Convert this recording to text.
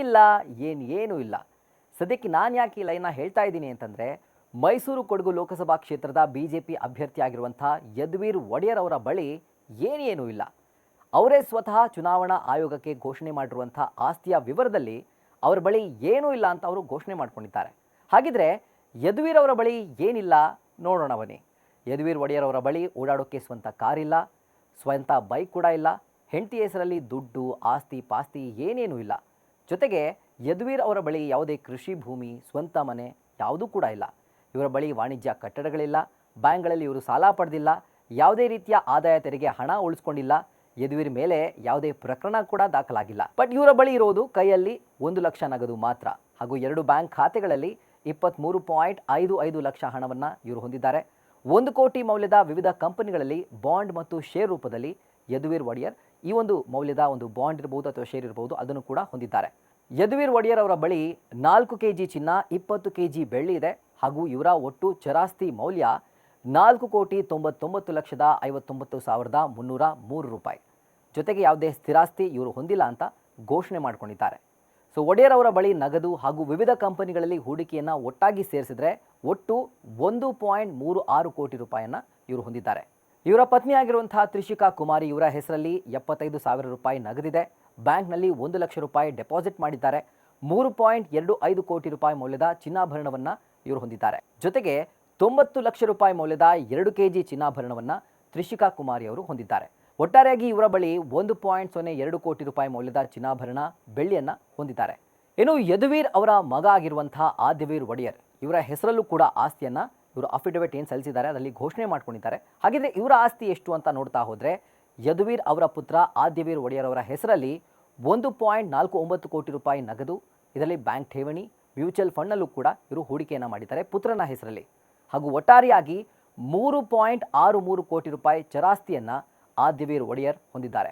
ಏನಿಲ್ಲ, ಏನು ಏನೂ ಇಲ್ಲ. ಸದ್ಯಕ್ಕೆ ನಾನು ಯಾಕೆ ಈ ಲೈನ್ನ ಹೇಳ್ತಾ ಇದ್ದೀನಿ ಅಂತಂದರೆ, ಮೈಸೂರು ಕೊಡಗು ಲೋಕಸಭಾ ಕ್ಷೇತ್ರದ ಬಿ ಜೆ ಪಿ ಅಭ್ಯರ್ಥಿಯಾಗಿರುವಂಥ ಯದುವೀರ್ ಒಡೆಯರ್ ಅವರ ಬಳಿ ಏನೇನೂ ಇಲ್ಲ. ಅವರೇ ಸ್ವತಃ ಚುನಾವಣಾ ಆಯೋಗಕ್ಕೆ ಘೋಷಣೆ ಮಾಡಿರುವಂಥ ಆಸ್ತಿಯ ವಿವರದಲ್ಲಿ ಅವರ ಬಳಿ ಏನೂ ಇಲ್ಲ ಅಂತ ಅವರು ಘೋಷಣೆ ಮಾಡ್ಕೊಂಡಿದ್ದಾರೆ. ಹಾಗಿದ್ರೆ ಯದುವೀರ್ ಅವರ ಬಳಿ ಏನಿಲ್ಲ, ನೋಡೋಣ ಬನ್ನಿ. ಯದುವೀರ್ ಒಡೆಯರ್ ಅವರ ಬಳಿ ಓಡಾಡೋಕ್ಕೆ ಸ್ವಂತ ಕಾರಿಲ್ಲ, ಸ್ವಂತ ಬೈಕ್ ಕೂಡ ಇಲ್ಲ, ಹೆಂಡತಿ ಹೆಸರಲ್ಲಿ ದುಡ್ಡು, ಆಸ್ತಿ ಪಾಸ್ತಿ ಏನೇನೂ ಇಲ್ಲ. ಜೊತೆಗೆ ಯದುವೀರ್ ಅವರ ಬಳಿ ಯಾವುದೇ ಕೃಷಿ ಭೂಮಿ, ಸ್ವಂತ ಮನೆ ಯಾವುದೂ ಕೂಡ ಇಲ್ಲ. ಇವರ ಬಳಿ ವಾಣಿಜ್ಯ ಕಟ್ಟಡಗಳಿಲ್ಲ, ಬ್ಯಾಂಕ್ಗಳಲ್ಲಿ ಇವರು ಸಾಲ ಪಡೆದಿಲ್ಲ, ಯಾವುದೇ ರೀತಿಯ ಆದಾಯ ತೆರಿಗೆ ಹಣ ಉಳಿಸ್ಕೊಂಡಿಲ್ಲ, ಯದುವೀರ್ ಮೇಲೆ ಯಾವುದೇ ಪ್ರಕರಣ ಕೂಡ ದಾಖಲಾಗಿಲ್ಲ. ಬಟ್ ಇವರ ಬಳಿ ಇರೋದು ಕೈಯಲ್ಲಿ ಒಂದು ಲಕ್ಷ ನಗದು ಮಾತ್ರ. ಹಾಗೂ ಎರಡು ಬ್ಯಾಂಕ್ ಖಾತೆಗಳಲ್ಲಿ ಇಪ್ಪತ್ತ್ಮೂರು ಪಾಯಿಂಟ್ ಐದು ಐದು ಲಕ್ಷ ಹಣವನ್ನು ಇವರು ಹೊಂದಿದ್ದಾರೆ. ಒಂದು ಕೋಟಿ ಮೌಲ್ಯದ ವಿವಿಧ ಕಂಪನಿಗಳಲ್ಲಿ ಬಾಂಡ್ ಮತ್ತು ಶೇರ್ ರೂಪದಲ್ಲಿ ಯದುವೀರ್ ಒಡೆಯರ್ ಈ ಒಂದು ಮೌಲ್ಯದ ಒಂದು ಬಾಂಡ್ ಇರಬಹುದು ಅಥವಾ ಶೇರ್ ಇರಬಹುದು ಅದನ್ನು ಕೂಡ ಹೊಂದಿದ್ದಾರೆ. ಯದುವೀರ್ ಒಡೆಯರ್ ಅವರ ಬಳಿ ನಾಲ್ಕು ಕೆ ಜಿ ಚಿನ್ನ, ಇಪ್ಪತ್ತು ಕೆ ಜಿ ಬೆಳ್ಳಿ ಇದೆ. ಹಾಗೂ ಇವರ ಒಟ್ಟು ಚರಾಸ್ತಿ ಮೌಲ್ಯ ನಾಲ್ಕು ಕೋಟಿ ತೊಂಬತ್ತೊಂಬತ್ತು ಲಕ್ಷದ ಐವತ್ತೊಂಬತ್ತು ಸಾವಿರದ ಮುನ್ನೂರ ಮೂರು ರೂಪಾಯಿ. ಜೊತೆಗೆ ಯಾವುದೇ ಸ್ಥಿರಾಸ್ತಿ ಇವರು ಹೊಂದಿಲ್ಲ ಅಂತ ಘೋಷಣೆ ಮಾಡಿಕೊಂಡಿದ್ದಾರೆ. ಸೊ, ಒಡೆಯರ್ ಅವರ ಬಳಿ ನಗದು ಹಾಗೂ ವಿವಿಧ ಕಂಪನಿಗಳಲ್ಲಿ ಹೂಡಿಕೆಯನ್ನು ಒಟ್ಟಾಗಿ ಸೇರಿಸಿದರೆ ಒಟ್ಟು ಒಂದು ಪಾಯಿಂಟ್ ಮೂರು ಆರು ಕೋಟಿ ರೂಪಾಯಿಯನ್ನು ಇವರು ಹೊಂದಿದ್ದಾರೆ. ಇವರ ಪತ್ನಿಯಾಗಿರುವಂತಹ ತ್ರಿಷಿಕಾ ಕುಮಾರಿ ಇವರ ಹೆಸರಲ್ಲಿ ಎಪ್ಪತ್ತೈದು ಸಾವಿರ ರೂಪಾಯಿ ನಗದಿದೆ. ಬ್ಯಾಂಕ್ನಲ್ಲಿ ಒಂದು ಲಕ್ಷ ರೂಪಾಯಿ ಡೆಪಾಸಿಟ್ ಮಾಡಿದ್ದಾರೆ. ಮೂರು ಪಾಯಿಂಟ್ ಎರಡು ಐದು ಕೋಟಿ ರೂಪಾಯಿ ಮೌಲ್ಯದ ಚಿನ್ನಾಭರಣವನ್ನು ಇವರು ಹೊಂದಿದ್ದಾರೆ. ಜೊತೆಗೆ ತೊಂಬತ್ತು ಲಕ್ಷ ರೂಪಾಯಿ ಮೌಲ್ಯದ ಎರಡು ಕೆ ಜಿ ಚಿನ್ನಾಭರಣವನ್ನು ತ್ರಿಷಿಕಾ ಕುಮಾರಿ ಅವರು ಹೊಂದಿದ್ದಾರೆ. ಒಟ್ಟಾರೆಯಾಗಿ ಇವರ ಬಳಿ ಒಂದು ಪಾಯಿಂಟ್ ಸೊನ್ನೆ ಎರಡು ಕೋಟಿ ರೂಪಾಯಿ ಮೌಲ್ಯದ ಚಿನ್ನಾಭರಣ, ಬೆಳ್ಳಿಯನ್ನು ಹೊಂದಿದ್ದಾರೆ. ಇನ್ನು ಯದುವೀರ್ ಅವರ ಮಗ ಆಗಿರುವಂತಹ ಆದ್ಯವೀರ್ ಒಡೆಯರ್ ಇವರ ಹೆಸರಲ್ಲೂ ಕೂಡ ಆಸ್ತಿಯನ್ನು ಇವರು ಅಫಿಡವಿಟ್ ಏನು ಸಲ್ಲಿಸಿದ್ದಾರೆ, ಅದರಲ್ಲಿ ಘೋಷಣೆ ಮಾಡ್ಕೊಂಡಿದ್ದಾರೆ. ಹಾಗಿದ್ರೆ ಇವರ ಆಸ್ತಿ ಎಷ್ಟು ಅಂತ ನೋಡ್ತಾ ಹೋದರೆ, ಯದುವೀರ್ ಅವರ ಪುತ್ರ ಆದ್ಯವೀರ್ ಒಡೆಯರ್ ಅವರ ಹೆಸರಲ್ಲಿ ಒಂದು ಪಾಯಿಂಟ್ ನಾಲ್ಕು ಒಂಬತ್ತು ಕೋಟಿ ರೂಪಾಯಿ ನಗದು, ಇದರಲ್ಲಿ ಬ್ಯಾಂಕ್ ಠೇವಣಿ, ಮ್ಯೂಚುವಲ್ ಫಂಡ್ನಲ್ಲೂ ಕೂಡ ಇವರು ಹೂಡಿಕೆಯನ್ನು ಮಾಡಿದ್ದಾರೆ ಪುತ್ರನ ಹೆಸರಲ್ಲಿ. ಹಾಗೂ ಒಟ್ಟಾರೆಯಾಗಿ ಮೂರು ಪಾಯಿಂಟ್ ಆರು ಮೂರು ಕೋಟಿ ರೂಪಾಯಿ ಚರಾಸ್ತಿಯನ್ನು ಆದ್ಯವೀರ್ ಒಡೆಯರ್ ಹೊಂದಿದ್ದಾರೆ.